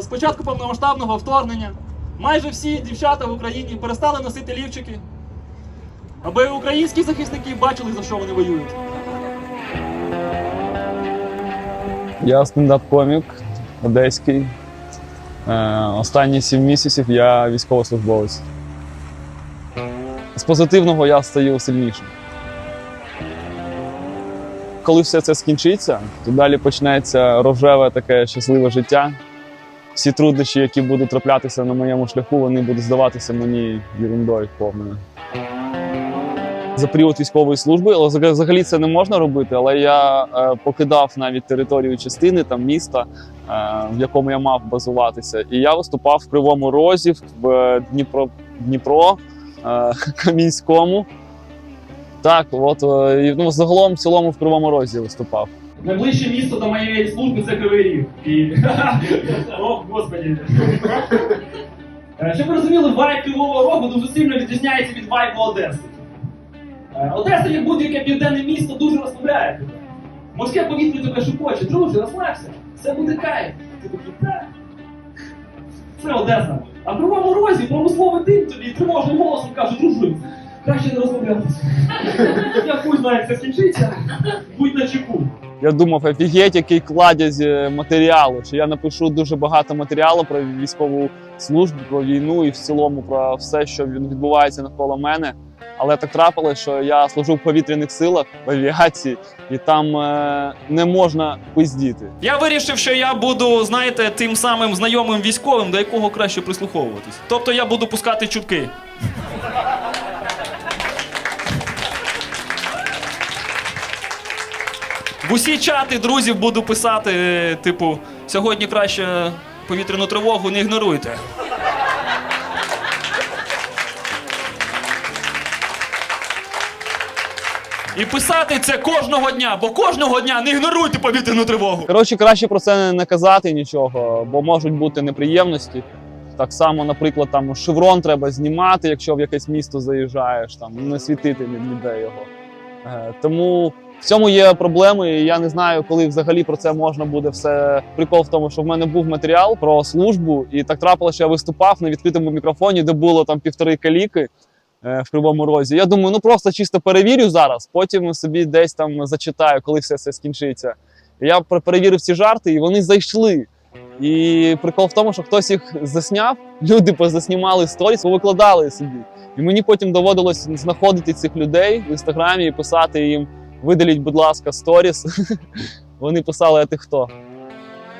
з початку повномасштабного вторгнення майже всі дівчата в Україні перестали носити лівчики, аби українські захисники бачили, за що вони воюють. Я стендап-комік одеський. Е, Останні сім місяців я військовослужбовець. З позитивного я стаю сильнішим. Коли все це скінчиться, то далі почнеться рожеве таке щасливе життя. Всі труднощі, які будуть траплятися на моєму шляху, вони будуть здаватися мені ерундою повною. За період військової служби, але взаг- взагалі це не можна робити. Але я е, покидав навіть територію частини там міста, е, в якому я мав базуватися. І я виступав в Кривому Розі, в Дніпро, Дніпро е, Камінському. Так, от е, ну, загалом в цілому в Кривому Розі виступав. Найближче місто до моєї служби це Кривий. І... Ох, господі. Е, Щоб ви розуміли, вайб Кривого Рогу дуже сильно відрізняється від вайбу Одеси. Е, Одеса, як будь-яке південне місто, дуже розслабляє тебе. Морське повітря тебе шепоче, друже, розслабся, все буде кайф. Ти такий, так. Це Одеса. А в Кривому Розі промисловий дим тобі тривожним голосом каже, дружи, краще не розслаблятися. Я хуй знаю, як це скінчиться. Будь на чеку. Я думав, офігеть, який кладязь е, матеріалу. Що я напишу дуже багато матеріалу про військову службу, про війну і в цілому про все, що відбувається навколо мене. Але так трапилось, що я служу в повітряних силах в авіації, і там е, не можна пиздіти. Я вирішив, що я буду, знаєте, тим самим знайомим військовим, до якого краще прислуховуватись. Тобто я буду пускати чутки. В усі чати друзів буду писати, е, типу, сьогодні краще повітряну тривогу не ігноруйте. І писати це кожного дня, бо кожного дня не ігноруйте повітряну тривогу. Коротше, краще про це не казати нічого, бо можуть бути неприємності. Так само, наприклад, там шеврон треба знімати, якщо в якесь місто заїжджаєш, там не світити ні- ніде його. Е, Тому в цьому є проблеми, і я не знаю, коли взагалі про це можна буде все. Прикол в тому, що в мене був матеріал про службу, і так трапилося, що я виступав на відкритому мікрофоні, де було там півтори каліки е, в Кривому Розі. Я думаю, ну просто чисто перевірю зараз, потім собі десь там зачитаю, коли все це скінчиться. Я пер- перевірив ці жарти, і вони зайшли. І прикол в тому, що хтось їх засняв, люди позаснімали сторіс, повикладали собі. І мені потім доводилось знаходити цих людей в інстаграмі і писати їм: видаліть, будь ласка, сторіс. Вони писали, а ти хто?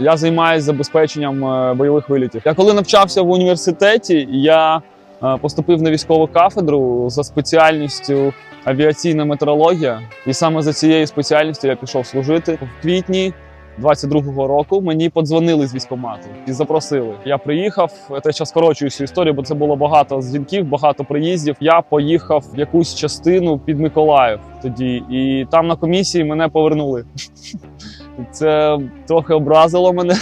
Я займаюся забезпеченням е, бойових вилітів. Я коли навчався в університеті, я е, поступив на військову кафедру за спеціальністю авіаційна метеорологія. І саме за цією спеціальністю я пішов служити в квітні 22-го року. Мені подзвонили з військомату і запросили. Я приїхав. Це ще скорочую цю історію, бо це було багато дзвінків, багато приїздів. Я поїхав в якусь частину під Миколаїв тоді, і там на комісії мене повернули. Це трохи образило мене.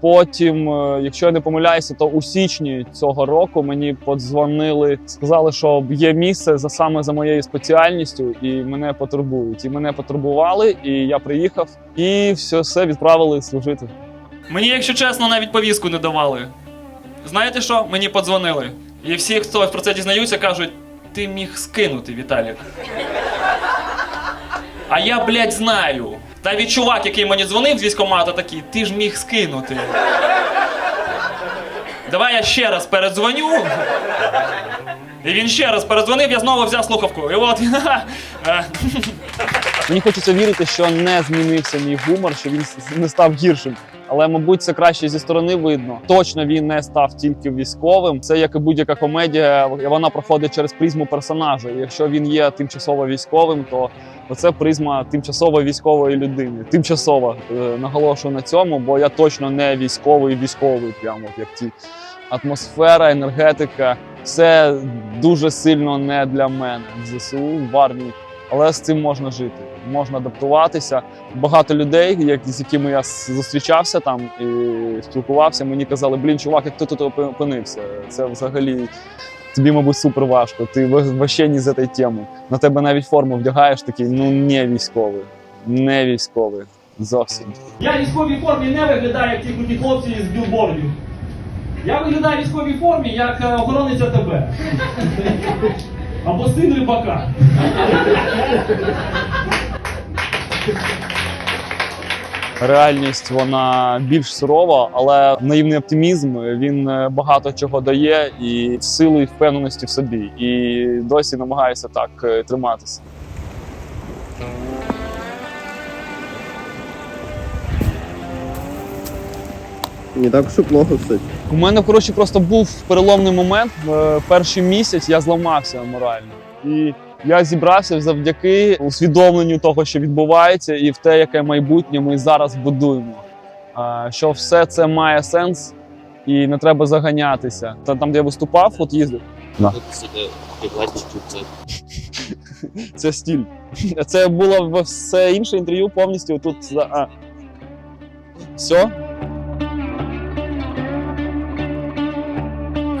Потім, е, якщо я не помиляюся, то у січні цього року мені подзвонили, сказали, що є місце за саме за моєю спеціальністю, і мене потурбують. І мене потурбували, і я приїхав, і все, все відправили служити. Мені, якщо чесно, навіть повістку не давали. Знаєте що? Мені подзвонили. І всі, хто про це дізнаються, кажуть: ти міг скинути, Віталік. А я, блядь, знаю. Навіть чувак, який мені дзвонив з військкомата, такий, ти ж міг скинути. Давай я ще раз передзвоню. І він ще раз передзвонив, я знову взяв слухавку. І от. Мені хочеться вірити, що не змінився мій гумор, що він не став гіршим. Але, мабуть, це краще зі сторони видно. Точно він не став тільки військовим. Це як і будь-яка комедія, вона проходить через призму персонажа. Якщо він є тимчасово військовим, то це призма тимчасово військової людини. Тимчасово е, наголошую на цьому, бо я точно не військовий військовий, прямо як ті атмосфера, енергетика. Все дуже сильно не для мене в ЗСУ в армії але з цим можна жити, можна адаптуватися. Багато людей, як з якими я зустрічався там і спілкувався, мені казали: блін, чувак, як ти тут опинився? Це взагалі. Тобі, мабуть, супер важко. Ти вообще не з цієї теми. На тебе навіть форму вдягаєш такий, ну не військовий, не військовий. Зовсім. Я військовій формі не виглядаю як ті круті хлопці з білбордів. Я виглядаю військовій формі як е, охоронець АТБ. Або син рибака. Реальність вона більш сурова, але наївний оптимізм він е, багато чого дає і сили і впевненості в собі. І досі намагаюся так е, триматися. Не так уж и плохо, кстати. У мене коротше просто був переломний момент. Е, Перший місяць я зламався морально. І я зібрався завдяки усвідомленню того, що відбувається, і в те, яке майбутнє ми зараз будуємо. Е, Що все це має сенс і не треба заганятися. Та там, де я виступав, от їздив. Це Це стіль. Це було все інше інтерв'ю повністю тут. за- А. Все?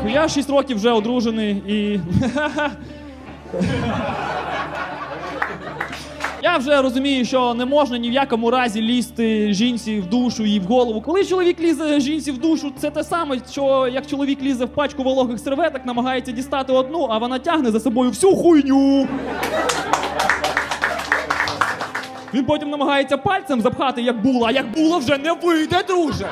Я 6 років вже одружений і. Я вже розумію, що не можна ні в якому разі лізти жінці в душу і в голову. Коли чоловік лізе жінці в душу, це те саме, що як чоловік лізе в пачку вологих серветок, намагається дістати одну, а вона тягне за собою всю хуйню. Він потім намагається пальцем запхати, як було, а як було вже не вийде, друже.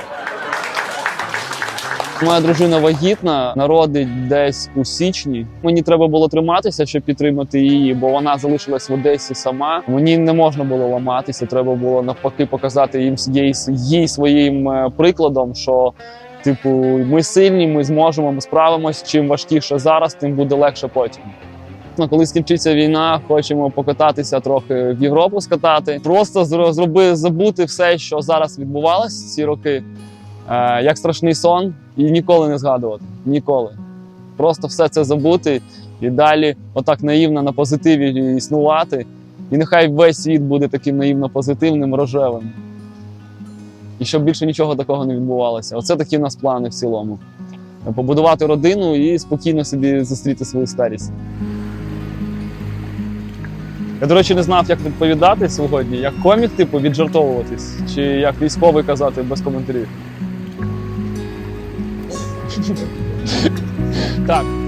Моя дружина вагітна, народить десь у січні. Мені треба було триматися, щоб підтримати її, бо вона залишилась в Одесі сама. Мені не можна було ламатися. Треба було навпаки показати їм їй, їй своїм е, прикладом, що типу ми сильні, ми зможемо, ми справимось. Чим важкіше зараз, тим буде легше потім. Ну, коли скінчиться війна, хочемо покататися трохи в Європу скатати. Просто зро- зроби забути все, що зараз відбувалося ці роки як страшний сон, і ніколи не згадувати. Ніколи. Просто все це забути і далі, отак наївно на позитиві існувати. І нехай весь світ буде таким наївно позитивним, рожевим. І щоб більше нічого такого не відбувалося. Оце такі в нас плани в цілому. Побудувати родину і спокійно собі зустріти свою старість. Я, до речі, не знав, як відповідати сьогодні, як комік, типу, віджартовуватись, чи як військовий казати без коментарів. Так.